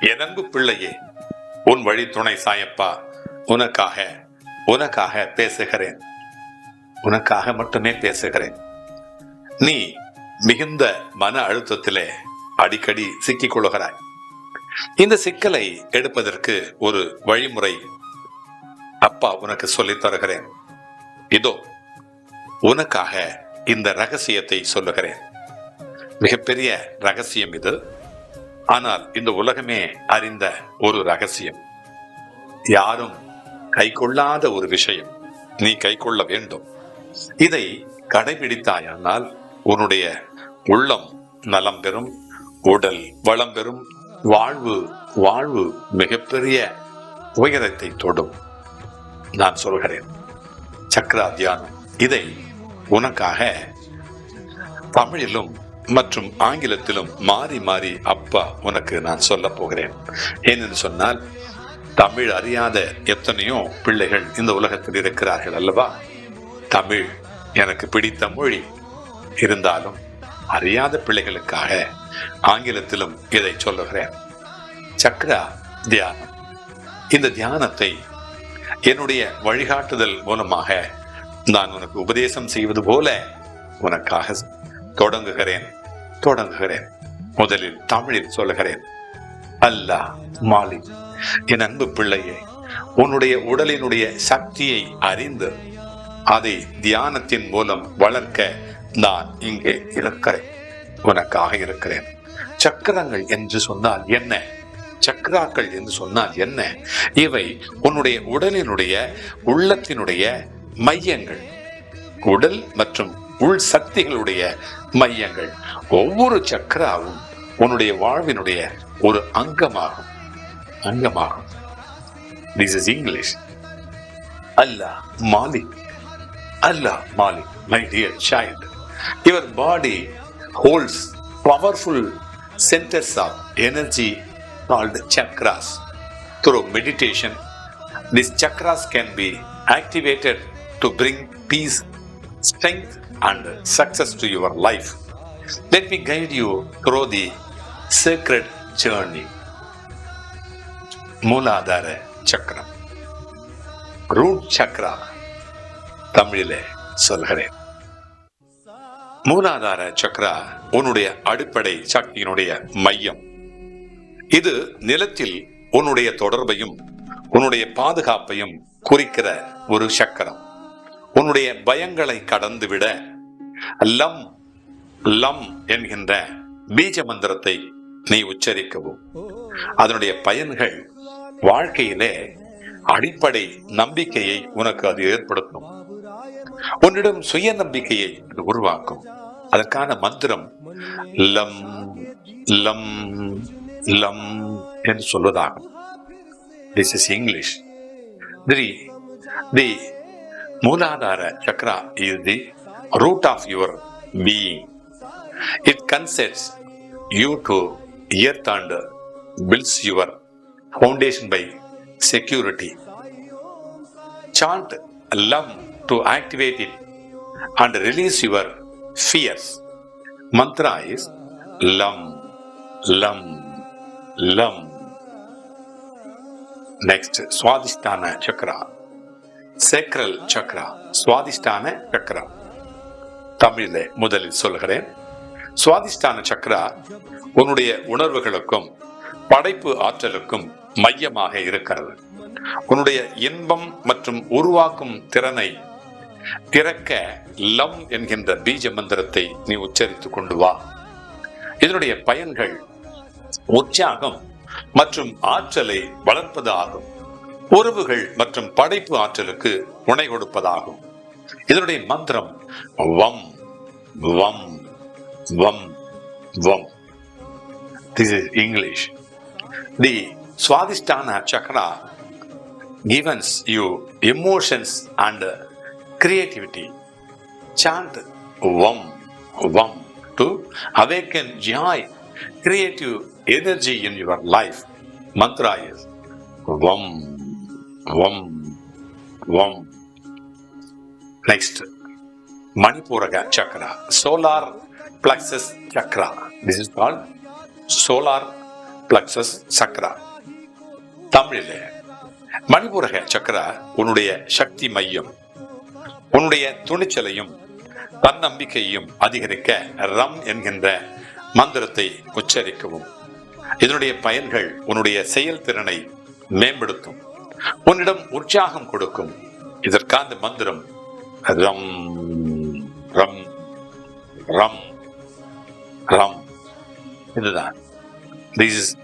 என் அன்பு பிள்ளையே உன் வழி துணை சாயப்பா உனக்காக உனக்காக பேசுகிறேன். உனக்காக மட்டுமே பேசுகிறேன். நீ மிகுந்த மன அழுத்தத்திலே அடிக்கடி சிக்கிக் கொள்ளுகிறாய். இந்த சிக்கலை எடுப்பதற்கு ஒரு வழிமுறை அப்பா உனக்கு சொல்லித் தருகிறேன். இதோ உனக்காக இந்த ரகசியத்தை சொல்லுகிறேன். மிகப்பெரிய ரகசியம் இது. ஆனால் இந்த உலகமே அறிந்த ஒரு ரகசியம். யாரும் கைக்கொள்ளாத ஒரு விஷயம் நீ கை கொள்ள வேண்டும். இதை கடைபிடித்தாயானால் உன்னுடைய உள்ளம் நலம் பெறும் உடல் வளம் பெறும் வாழ்வு வாழ்வு மிகப்பெரிய உயரத்தை தொடும். நான் சொல்கிறேன் சக்கரா தியானம் இதை உனக்காக தமிழிலும் மற்றும் ஆங்கிலத்திலும் மாறி மாறி அப்பா உனக்கு நான் சொல்ல போகிறேன். ஏனென்று சொன்னால் தமிழ் அறியாத எத்தனையோ பிள்ளைகள் இந்த உலகத்தில் இருக்கிறார்கள் அல்லவா? தமிழ் எனக்கு பிடித்த மொழி. இருந்தாலும் அறியாத பிள்ளைகளுக்காக ஆங்கிலத்திலும் இதை சொல்லுகிறேன். சக்ரா தியானம். இந்த தியானத்தை என்னுடைய வழிகாட்டுதல் மூலமாக நான் உனக்கு உபதேசம் செய்வது போல உனக்காக தொடங்குகிறேன். தொடங்குகிறேன். முதலில் தமிழில் சொல்லுகிறேன். அல்லாஹ் மாலிக் என் அன்பு பிள்ளையே உன்னுடைய உடலினுடைய சக்தியை அறிந்து அதை தியானத்தின் மூலம் வளர்க்க நான் இங்கே இருக்கிறேன். உனக்காக இருக்கிறேன். சக்கரங்கள் என்று சொன்னால் என்ன? சக்கராக்கள் என்று சொன்னால் என்ன? இவை உன்னுடைய உடலினுடைய உள்ளத்தினுடைய மையங்கள். உடல் மற்றும் உள் சக்திகளுடைய மையங்கள். ஒவ்வொரு சக்கராவும் உன்னுடைய வாழ்வினுடைய ஒரு அங்கமாகும். அங்கமாகும். This is English Allah Malik. Allah Malik my dear child your body holds powerful centres of energy called chakras through meditation this chakras can be activated to bring peace strength, and success to your life. Let me guide you through the sacred journey. மூலாதார சக்கரம் root Chakra தமிழிலே சொல்கிறேன் மூலாதார சக்ரா உன்னுடைய அடிப்படை சக்தியினுடைய மையம் இது நிலத்தில் உன்னுடைய தொடர்பையும் உன்னுடைய பாதுகாப்பையும் குறிக்கிற ஒரு சக்கரம் உன்னுடைய பயங்களை கடந்துவிட லம் லம் என்கின்ற பீஜ மந்திரத்தை நீ உச்சரிக்கவும். அதனுடைய பயன்கள் வாழ்க்கையிலே அடிப்படை நம்பிக்கையை உனக்கு அது ஏற்படுத்தும். உன்னிடம் சுய நம்பிக்கையை அது உருவாக்கும். அதற்கான மந்திரம் லம் லம் லம் என்று சொல்வதாகும். This is English the the Muladhara chakra is the root of your being it connects you to earth and builds your foundation by security chant love to activate it and release your fears mantra is lam lam lam next Swadhisthana chakra sacral chakra Swadhisthana chakra. தமிழில் முதலில் சொல்கிறேன் சுவாதிஷ்டான சக்ரா உன்னுடைய உணர்வுகளுக்கும் படைப்பு ஆற்றலுக்கும் மையமாக இருக்கிறது. உன்னுடைய இன்பம் மற்றும் உருவாக்கும் திறனை திறக்க லம் என்கின்ற பீஜ மந்திரத்தை நீ உச்சரித்துக் கொண்டு வா. இதனுடைய பயன்கள் உற்சாகம் மற்றும் ஆற்றலை வளர்ப்பது ஆகும் உறவுகள் மற்றும் படைப்பு ஆற்றலுக்கு உணை கொடுப்பதாகும் இதனுடைய மந்திரம் vam vam vam vam this is English the Swadhisthana chakra gives you emotions and creativity chant vam vam to awaken joy creative energy in your life mantra is vam vam vam. Next Manipura chakra solar plexus chakra this is call solar plexus chakra தமிழில் மணிபூரக சக்கரா உன்னுடைய சக்தி மையம் உன்னுடைய துணிச்சலையும் தன்னம்பிக்கையும் அதிகரிக்க ரம் என்கின்ற மந்திரத்தை உச்சரிக்கவும். இதனுடைய பயன்கள் உன்னுடைய செயல்திறனை மேம்படுத்தும். உன்னிடம் உற்சாகம் கொடுக்கும். இதற்கான மந்திரம் ரம் ரம் ரம் ரம். இதுதான். This is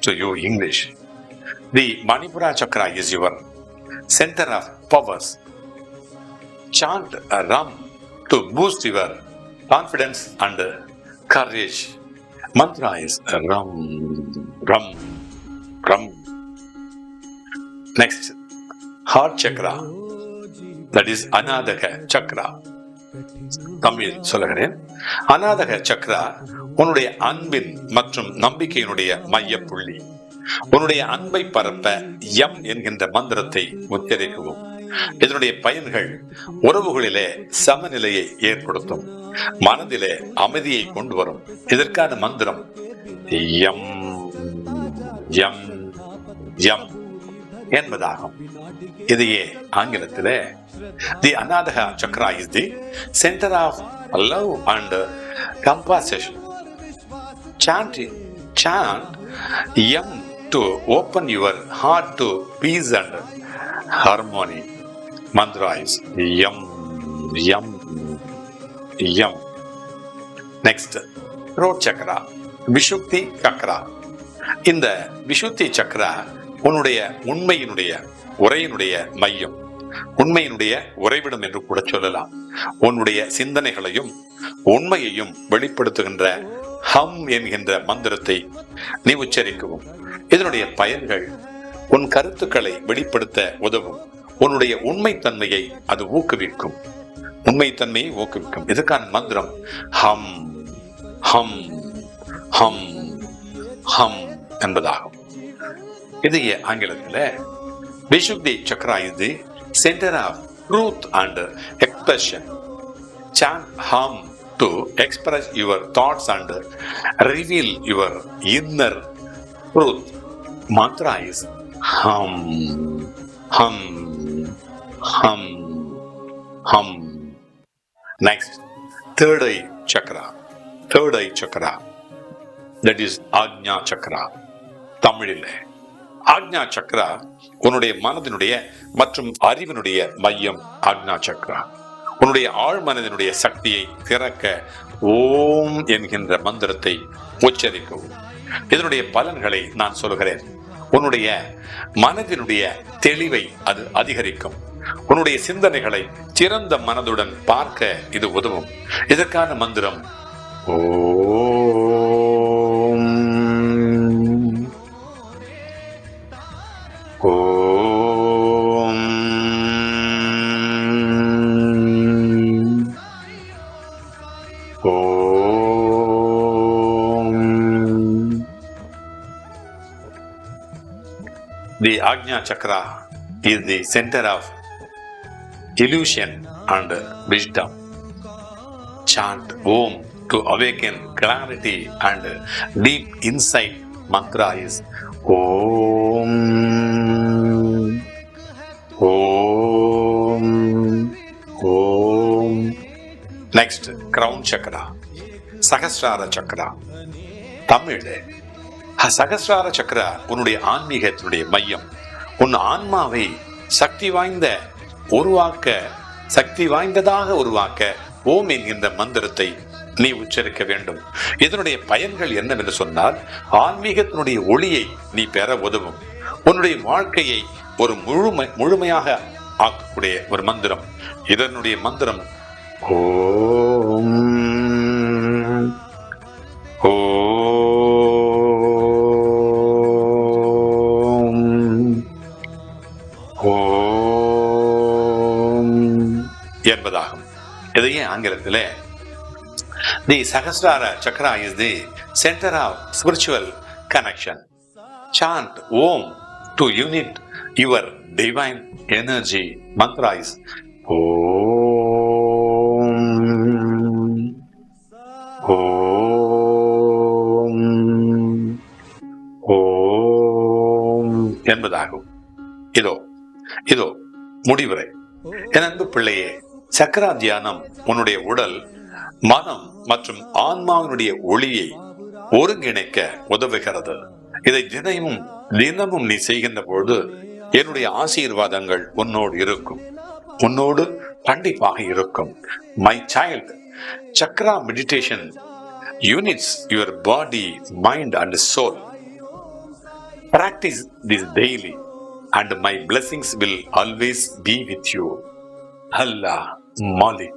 to you English the Manipura chakra is your centre of powers chant ram to boost your your and courage courage. Is ram ram rum. Next, heart chakra. That is anadaka chakra. Tamil சொல்லுகிறேன். அநாதக சக்ரா உன்னுடைய அன்பின் மற்றும் நம்பிக்கையினுடைய மைய புள்ளி உன்னுடைய அன்பை பரப்ப M என்கின்ற மந்திரத்தை உச்சரிக்கவும் இதனுடைய பயன்கள் உறவுகளிலே சமநிலையை ஏற்படுத்தும். மனதிலே அமைதியை கொண்டு வரும். இதற்கான மந்திரம் எம் எம் எம். என்பதாகும் இதையே ஆங்கிலத்தில் the Anahata chakra is the centre of love and compassion chant chant yam to open your heart to peace and harmony mantra is yam yam yam next throat chakra Vishuddhi chakra இந்த விஷுத்தி சக்ரா உன்னுடைய உண்மையினுடைய உரையினுடைய மையம். உண்மையினுடைய உறைவிடம் என்று கூட சொல்லலாம். உன்னுடைய சிந்தனைகளையும் உண்மையையும் வெளிப்படுத்துகின்ற ஹம் என்கின்ற மந்திரத்தை நீ உச்சரிக்கவும். இதனுடைய பயன்கள் உன் கருத்துக்களை வெளிப்படுத்த உதவும். உன்னுடைய உண்மைத்தன்மையை அது ஊக்குவிக்கும். உண்மைத்தன்மையை ஊக்குவிக்கும். இதுக்கான மந்திரம் ஹம் ஹம் ஹம் ஹம் என்பதாகும். இதையே ஆங்கிலத்தில் விஷுப்தி சக்ரா இது centre of truth and expression chant hum to express your thoughts and reveal your inner truth. Mantra is hum, hum, hum, hum. Next, third eye chakra. Third eye chakra. That is Ajna chakra. தமிழில் Ajna chakra உன்னுடைய மனதினுடைய மற்றும் அறிவினுடைய மையம் ஆக்ஞா சக்கரா உன்னுடைய ஆழ் மனதினுடைய சக்தியை திறக்க ஓம் என்கின்ற மந்திரத்தை உச்சரிக்கவும். இதனுடைய பலன்களை நான் சொல்கிறேன் உன்னுடைய மனதினுடைய தெளிவை அது அதிகரிக்கும். உன்னுடைய சிந்தனைகளை சிறந்த மனதுடன் பார்க்க இது உதவும். இதற்கான மந்திரம் ஓ The Ajna Chakra is the center of illusion and wisdom. Chant Om to awaken clarity and deep insight. Mantra is Om. Om. Om. Next, Crown Chakra. சகசிரார சக்கரா தமிழ் சகசிரார சக்கரா உன்னுடைய ஆன்மீகத்தினுடைய மையம். உன் ஆன்மாவை சக்தி வாய்ந்த உருவாக்க சக்தி வாய்ந்ததாக உருவாக்க ஓம் என்கின்ற மந்திரத்தை நீ உச்சரிக்க வேண்டும். இதனுடைய பயன்கள் என்னவென்று சொன்னால் ஆன்மீகத்தினுடைய ஒளியை நீ பெற உதவும். உன்னுடைய வாழ்க்கையை ஒரு முழுமை முழுமையாக ஆக்கக்கூடிய ஒரு மந்திரம். இதனுடைய மந்திரம் ஓம் ஓ என்பதாகும். இதையே ஆங்கிலத்தில் the Sahasrara chakra is the centre of spiritual connection chant om to unite your divine energy mantra is om om om என்பதாகும். இதோ இதோ முடிவுரை. என் அன்பு பிள்ளையே சக்கரா தியானம் உன்னுடைய உடல் மனம் மற்றும் ஆன்மாவினுடைய ஒளியை ஒருங்கிணைக்க உதவுகிறது. இதை தினமும் தினமும் நீ செய்கின்ற பொழுது என்னுடைய ஆசீர்வாதங்கள் உன்னோடு இருக்கும். உன்னோடு கண்டிப்பாக இருக்கும். My child chakra meditation unites your body mind and soul practise this daily and my blessings will always be with you Allah Molly.